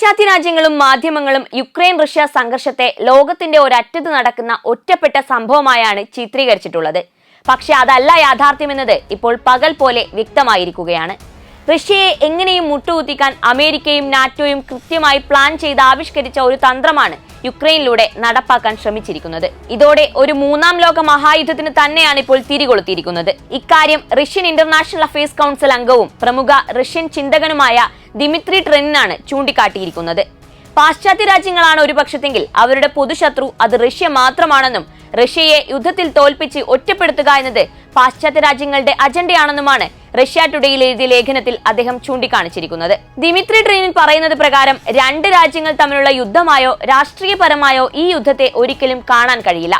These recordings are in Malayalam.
പാശ്ചാത്യ രാജ്യങ്ങളും മാധ്യമങ്ങളും യുക്രൈൻ റഷ്യ സംഘർഷത്തെ ലോകത്തിന്റെ ഒരറ്റത്ത് നടക്കുന്ന ഒറ്റപ്പെട്ട സംഭവമായാണ് ചിത്രീകരിച്ചിട്ടുള്ളത്. പക്ഷെ അതല്ല യാഥാർത്ഥ്യമെന്നത് ഇപ്പോൾ പകൽ പോലെ വ്യക്തമായിരിക്കുകയാണ്. റഷ്യയെ എങ്ങനെയും മുട്ടുകുത്തിക്കാൻ അമേരിക്കയും നാറ്റോയും കൃത്യമായി പ്ലാൻ ചെയ്ത് ആവിഷ്കരിച്ച ഒരു തന്ത്രമാണ് യുക്രൈനിലൂടെ നടപ്പാക്കാൻ ശ്രമിച്ചിരിക്കുന്നത്. ഇതോടെ ഒരു മൂന്നാം ലോക മഹായുദ്ധത്തിന് തന്നെയാണ് ഇപ്പോൾ തിരികൊളുത്തിയിരിക്കുന്നത്. ഇക്കാര്യം റഷ്യൻ ഇന്റർനാഷണൽ അഫയേഴ്സ് കൗൺസിൽ അംഗവും പ്രമുഖ റഷ്യൻ ചിന്തകനുമായ ദിമിത്രി ട്രെനിനാണ് ചൂണ്ടിക്കാട്ടിയിരിക്കുന്നത്. പാശ്ചാത്യ രാജ്യങ്ങളാണ് ഒരു പക്ഷത്തെങ്കിൽ അവരുടെ പൊതുശത്രു അത് റഷ്യ മാത്രമാണെന്നും റഷ്യയെ യുദ്ധത്തിൽ തോൽപ്പിച്ച് ഒറ്റപ്പെടുത്തുക എന്നത് പാശ്ചാത്യ രാജ്യങ്ങളുടെ അജണ്ടയാണെന്നുമാണ് റഷ്യ ടുഡേയിൽ എഴുതിയ ലേഖനത്തിൽ അദ്ദേഹം ചൂണ്ടിക്കാണിച്ചിരിക്കുന്നത്. ദിമിത്രി ട്രീനിൻ പറയുന്നത് പ്രകാരം രണ്ട് രാജ്യങ്ങൾ തമ്മിലുള്ള യുദ്ധമായോ രാഷ്ട്രീയപരമായോ ഈ യുദ്ധത്തെ ഒരിക്കലും കാണാൻ കഴിയില്ല.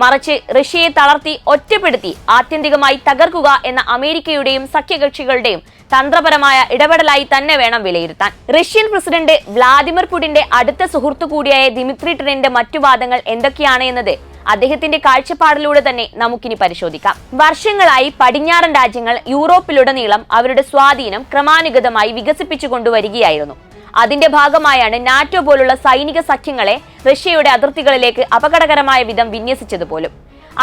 മറിച്ച് റഷ്യയെ തളർത്തി ഒറ്റപ്പെടുത്തി ആത്യന്തികമായി തകർക്കുക എന്ന അമേരിക്കയുടെയും സഖ്യകക്ഷികളുടെയും തന്ത്രപരമായ ഇടപെടലായി തന്നെ വേണം വിലയിരുത്താൻ. റഷ്യൻ പ്രസിഡന്റ് വ്ളാദിമിർ പുടിന്റെ അടുത്ത സുഹൃത്തു കൂടിയായ ദിമിത്രി ട്രെനിന്റെ മറ്റു വാദങ്ങൾ എന്തൊക്കെയാണ് എന്നത് അദ്ദേഹത്തിന്റെ കാഴ്ചപ്പാടിലൂടെ തന്നെ നമുക്കിനി പരിശോധിക്കാം. വർഷങ്ങളായി പടിഞ്ഞാറൻ രാജ്യങ്ങൾ യൂറോപ്പിലുടനീളം അവരുടെ സ്വാധീനം ക്രമാനുഗതമായി വികസിപ്പിച്ചു കൊണ്ടുവരികയായിരുന്നു. അതിന്റെ ഭാഗമായാണ് നാറ്റോ പോലുള്ള സൈനിക സഖ്യങ്ങളെ റഷ്യയുടെ അതിർത്തികളിലേക്ക് അപകടകരമായ വിധം വിന്യസിച്ചത് പോലും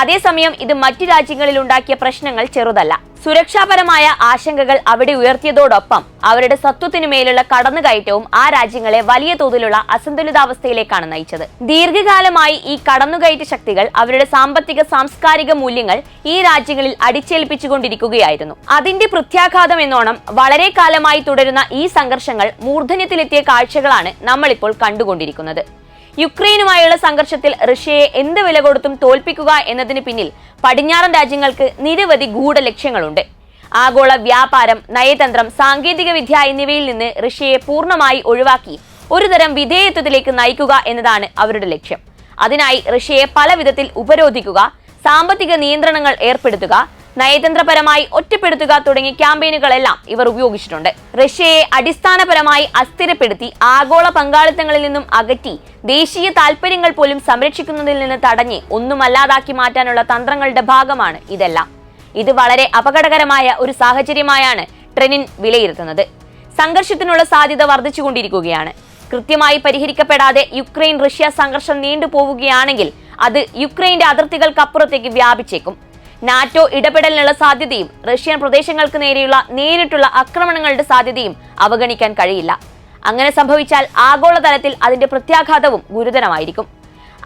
അതേസമയം ഇത് മറ്റു രാജ്യങ്ങളിൽ ഉണ്ടാക്കിയ പ്രശ്നങ്ങൾ ചെറുതല്ല. സുരക്ഷാപരമായ ആശങ്കകൾ അവിടെ ഉയർത്തിയതോടൊപ്പം അവരുടെ സത്വത്തിനു മേലുള്ള കടന്നുകയറ്റവും ആ രാജ്യങ്ങളെ വലിയ തോതിലുള്ള അസന്തുലിതാവസ്ഥയിലേക്കാണ് നയിച്ചത്. ദീർഘകാലമായി ഈ കടന്നുകയറ്റ ശക്തികൾ അവരുടെ സാമ്പത്തിക സാംസ്കാരിക മൂല്യങ്ങൾ ഈ രാജ്യങ്ങളിൽ അടിച്ചേൽപ്പിച്ചുകൊണ്ടിരിക്കുകയായിരുന്നു. അതിന്റെ പ്രത്യാഘാതം എന്നോണം വളരെ കാലമായി തുടരുന്ന ഈ സംഘർഷങ്ങൾ മൂർധന്യത്തിലെത്തിയ കാഴ്ചകളാണ് നമ്മളിപ്പോൾ കണ്ടുകൊണ്ടിരിക്കുന്നത്. യുക്രൈനുമായുള്ള സംഘർഷത്തിൽ റഷ്യയെ എന്ത് വില കൊടുത്തും തോൽപ്പിക്കുക എന്നതിന് പിന്നിൽ പടിഞ്ഞാറൻ രാജ്യങ്ങൾക്ക് നിരവധി ഗൂഢ ലക്ഷ്യങ്ങളുണ്ട് ആഗോള വ്യാപാരം നയതന്ത്രം സാങ്കേതിക വിദ്യ എന്നിവയിൽ നിന്ന് റഷ്യയെ പൂർണമായി ഒഴിവാക്കി ഒരുതരം വിധേയത്വത്തിലേക്ക് നയിക്കുക എന്നതാണ് അവരുടെ ലക്ഷ്യം. അതിനായി റഷ്യയെ പല വിധത്തിൽ ഉപരോധിക്കുക സാമ്പത്തിക നിയന്ത്രണങ്ങൾ ഏർപ്പെടുത്തുക നയതന്ത്രപരമായി ഒറ്റപ്പെടുത്തുക തുടങ്ങിയ ക്യാമ്പയിനുകളെല്ലാം ഇവർ ഉപയോഗിച്ചിട്ടുണ്ട്. റഷ്യയെ അടിസ്ഥാനപരമായി അസ്ഥിരപ്പെടുത്തി ആഗോള പങ്കാളിത്തങ്ങളിൽ നിന്നും അകറ്റി ദേശീയ താൽപര്യങ്ങൾ പോലും സംരക്ഷിക്കുന്നതിൽ നിന്ന് തടഞ്ഞ് ഒന്നുമല്ലാതാക്കി മാറ്റാനുള്ള തന്ത്രങ്ങളുടെ ഭാഗമാണ് ഇതെല്ലാം. ഇത് വളരെ അപകടകരമായ ഒരു സാഹചര്യമായാണ് ട്രെനിൻ വിലയിരുത്തുന്നത്. സംഘർഷത്തിനുള്ള സാധ്യത വർദ്ധിച്ചുകൊണ്ടിരിക്കുകയാണ്. കൃത്യമായി പരിഹരിക്കപ്പെടാതെ യുക്രൈൻ റഷ്യ സംഘർഷം നീണ്ടുപോവുകയാണെങ്കിൽ അത് യുക്രൈന്റെ അതിർത്തികൾക്കപ്പുറത്തേക്ക് വ്യാപിച്ചേക്കും. നാറ്റോ ഇടപെടലിനുള്ള സാധ്യതയും റഷ്യൻ പ്രദേശങ്ങൾക്ക് നേരെയുള്ള നേരിട്ടുള്ള ആക്രമണങ്ങളുടെ സാധ്യതയും അവഗണിക്കാൻ കഴിയില്ല. അങ്ങനെ സംഭവിച്ചാൽ ആഗോളതലത്തിൽ അതിന്റെ പ്രത്യാഘാതവും ഗുരുതരമായിരിക്കും.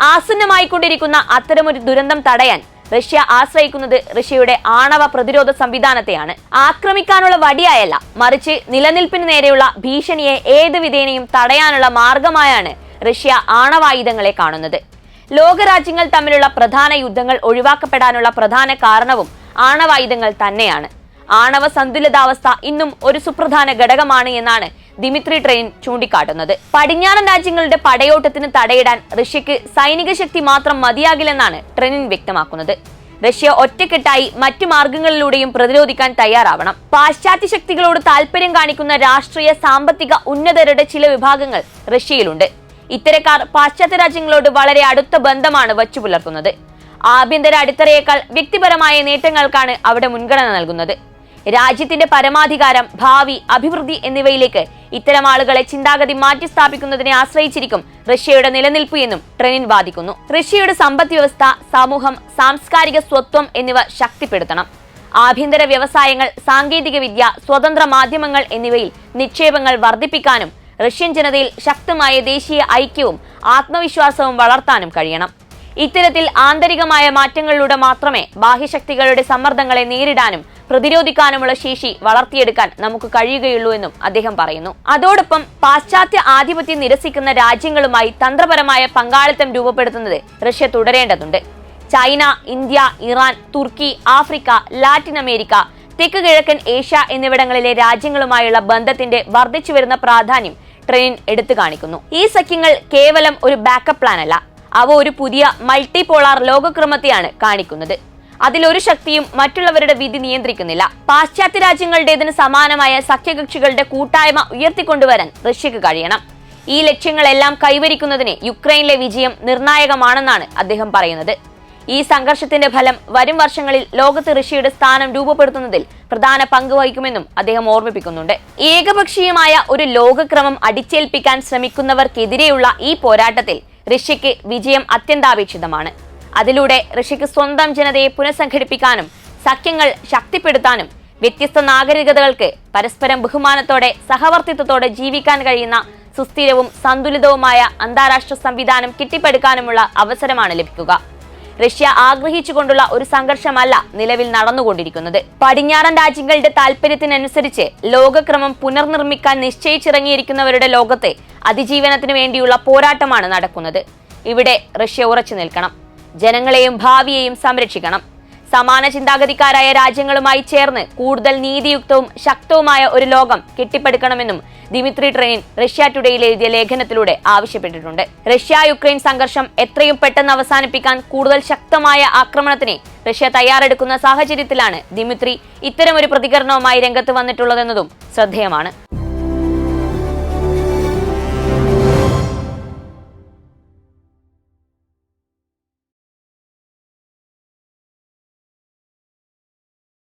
ആസന്നമായിക്കൊണ്ടിരിക്കുന്ന അത്തരമൊരു ദുരന്തം തടയാൻ റഷ്യ ആശ്രയിക്കുന്നത് റഷ്യയുടെ ആണവ പ്രതിരോധ സംവിധാനത്തെയാണ്. ആക്രമിക്കാനുള്ള വടിയായല്ല മറിച്ച് നിലനിൽപ്പിന് നേരെയുള്ള ഭീഷണിയെ ഏത് വിധേനയും തടയാനുള്ള മാർഗമായാണ് റഷ്യ ആണവായുധങ്ങളെ കാണുന്നത്. ലോകരാജ്യങ്ങൾ തമ്മിലുള്ള പ്രധാന യുദ്ധങ്ങൾ ഒഴിവാക്കപ്പെടാനുള്ള പ്രധാന കാരണവും ആണവായുധങ്ങൾ തന്നെയാണ്. ആണവ സന്തുലിതാവസ്ഥ ഇന്നും ഒരു സുപ്രധാന ഘടകമാണ് എന്നാണ് ദിമിത്രി ട്രെയിൻ ചൂണ്ടിക്കാട്ടുന്നത്. പടിഞ്ഞാറൻ രാജ്യങ്ങളുടെ പടയോട്ടത്തിന് തടയിടാൻ റഷ്യക്ക് സൈനിക ശക്തി മാത്രം മതിയാകില്ലെന്നാണ് ട്രെയിൻ വ്യക്തമാക്കുന്നത്. റഷ്യ ഒറ്റക്കെട്ടായി മറ്റു മാർഗങ്ങളിലൂടെയും പ്രതിരോധിക്കാൻ തയ്യാറാവണം. പാശ്ചാത്യ ശക്തികളോട് താൽപര്യം കാണിക്കുന്ന രാഷ്ട്രീയ സാമ്പത്തിക ഉന്നതരുടെ ചില വിഭാഗങ്ങൾ റഷ്യയിലുണ്ട്. ഇത്തരക്കാർ പാശ്ചാത്യ രാജ്യങ്ങളോട് വളരെ അടുത്ത ബന്ധമാണ് വച്ചു പുലർത്തുന്നത് ആഭ്യന്തര അടിത്തറയേക്കാൾ വ്യക്തിപരമായ നേട്ടങ്ങൾക്കാണ് അവിടെ മുൻഗണന നൽകുന്നത്. രാജ്യത്തിന്റെ പരമാധികാരം ഭാവി അഭിവൃദ്ധി എന്നിവയിലേക്ക് ഇത്തരം ആളുകളെ ചിന്താഗതി മാറ്റി സ്ഥാപിക്കുന്നതിനെ ആശ്രയിച്ചിരിക്കും റഷ്യയുടെ നിലനിൽപ്പ് എന്നും ട്രെനിൻ വാദിക്കുന്നു. റഷ്യയുടെ സമ്പദ് വ്യവസ്ഥ സമൂഹം സാംസ്കാരിക സ്വത്വം എന്നിവ ശക്തിപ്പെടുത്തണം. ആഭ്യന്തര വ്യവസായങ്ങൾ സാങ്കേതിക വിദ്യ സ്വതന്ത്ര മാധ്യമങ്ങൾ എന്നിവയിൽ നിക്ഷേപങ്ങൾ വർദ്ധിപ്പിക്കാനും റഷ്യൻ ജനതയിൽ ശക്തമായ ദേശീയ ഐക്യവും ആത്മവിശ്വാസവും വളർത്താനും കഴിയണം. ഇത്തരത്തിൽ ആന്തരികമായ മാറ്റങ്ങളിലൂടെ മാത്രമേ ബാഹ്യശക്തികളുടെ സമ്മർദ്ദങ്ങളെ നേരിടാനും പ്രതിരോധിക്കാനുമുള്ള ശേഷി വളർത്തിയെടുക്കാൻ നമുക്ക് കഴിയുകയുള്ളൂ എന്നും അദ്ദേഹം പറയുന്നു. അതോടൊപ്പം പാശ്ചാത്യ ആധിപത്യം നിരസിക്കുന്ന രാജ്യങ്ങളുമായി തന്ത്രപരമായ പങ്കാളിത്തം രൂപപ്പെടുത്തുന്നത് റഷ്യ തുടരേണ്ടതുണ്ട്. ചൈന ഇന്ത്യ ഇറാൻ തുർക്കി ആഫ്രിക്ക ലാറ്റിൻ അമേരിക്ക തെക്ക് കിഴക്കൻ ഏഷ്യ എന്നിവിടങ്ങളിലെ രാജ്യങ്ങളുമായുള്ള ബന്ധത്തിന്റെ വർദ്ധിച്ചു വരുന്ന പ്രാധാന്യം ട്രെയിൻ എടുത്തു കാണിക്കുന്നു. ഈ സഖ്യങ്ങൾ കേവലം ഒരു ബാക്കപ്പ് പ്ലാൻ അല്ല. അവ ഒരു പുതിയ മൾട്ടി പോളാർ ലോകക്രമത്തെയാണ് കാണിക്കുന്നത്. അതിലൊരു ശക്തിയും മറ്റുള്ളവരുടെ വിധി നിയന്ത്രിക്കുന്നില്ല. പാശ്ചാത്യ രാജ്യങ്ങളുടേതിന് സമാനമായ സഖ്യകക്ഷികളുടെ കൂട്ടായ്മ ഉയർത്തിക്കൊണ്ടുവരാൻ റഷ്യക്ക് കഴിയണം. ഈ ലക്ഷ്യങ്ങളെല്ലാം കൈവരിക്കുന്നതിന് യുക്രൈനിലെ വിജയം നിർണായകമാണെന്നാണ് അദ്ദേഹം പറയുന്നത്. ഈ സംഘർഷത്തിന്റെ ഫലം വരും വർഷങ്ങളിൽ ലോകത്ത് ഋഷിയുടെ സ്ഥാനം രൂപപ്പെടുത്തുന്നതിൽ പ്രധാന പങ്ക് വഹിക്കുമെന്നും അദ്ദേഹം ഓർമ്മിപ്പിക്കുന്നുണ്ട്. ഏകപക്ഷീയമായ ഒരു ലോകക്രമം അടിച്ചേൽപ്പിക്കാൻ ശ്രമിക്കുന്നവർക്കെതിരെയുള്ള ഈ പോരാട്ടത്തിൽ ഋഷിക്ക് വിജയം അത്യന്താപേക്ഷിതമാണ്. അതിലൂടെ ഋഷിക്ക് സ്വന്തം ജനതയെ പുനഃസംഘടിപ്പിക്കാനും സഖ്യങ്ങൾ ശക്തിപ്പെടുത്താനും വ്യത്യസ്ത നാഗരികതകൾക്ക് പരസ്പരം ബഹുമാനത്തോടെ സഹവർത്തിത്വത്തോടെ ജീവിക്കാൻ കഴിയുന്ന സുസ്ഥിരവും സന്തുലിതവുമായ അന്താരാഷ്ട്ര സംവിധാനം കെട്ടിപ്പടുക്കാനുമുള്ള അവസരമാണ് ലഭിക്കുക. റഷ്യ ആഗ്രഹിച്ചുകൊണ്ടുള്ള ഒരു സംഘർഷമല്ല നിലവിൽ നടന്നുകൊണ്ടിരിക്കുന്നത്. പടിഞ്ഞാറൻ രാജ്യങ്ങളുടെ താൽപര്യത്തിനനുസരിച്ച് ലോകക്രമം പുനർനിർമ്മിക്കാൻ നിശ്ചയിച്ചിറങ്ങിയിരിക്കുന്നവരുടെ ലോകത്തെ അതിജീവനത്തിനു വേണ്ടിയുള്ള പോരാട്ടമാണ് നടക്കുന്നത്. ഇവിടെ റഷ്യ ഉറച്ചു നിൽക്കണം. ജനങ്ങളെയും ഭാവിയെയും സംരക്ഷിക്കണം. സമാന ചിന്താഗതിക്കാരായ രാജ്യങ്ങളുമായി ചേർന്ന് കൂടുതൽ നീതിയുക്തവും ശക്തവുമായ ഒരു ലോകം കെട്ടിപ്പടുക്കണമെന്നും ദിമിത്രി ട്രെയിൻ റഷ്യ ടുഡേയിൽ എഴുതിയ ലേഖനത്തിലൂടെ ആവശ്യപ്പെട്ടിട്ടുണ്ട്. റഷ്യ യുക്രൈൻ സംഘർഷം എത്രയും പെട്ടെന്ന് അവസാനിപ്പിക്കാൻ കൂടുതൽ ശക്തമായ ആക്രമണത്തിന് റഷ്യ തയ്യാറെടുക്കുന്ന സാഹചര്യത്തിലാണ് ദിമിത്രി ഇത്തരമൊരു പ്രതികരണവുമായി രംഗത്ത് വന്നിട്ടുള്ളതെന്നതും ശ്രദ്ധേയമാണ്.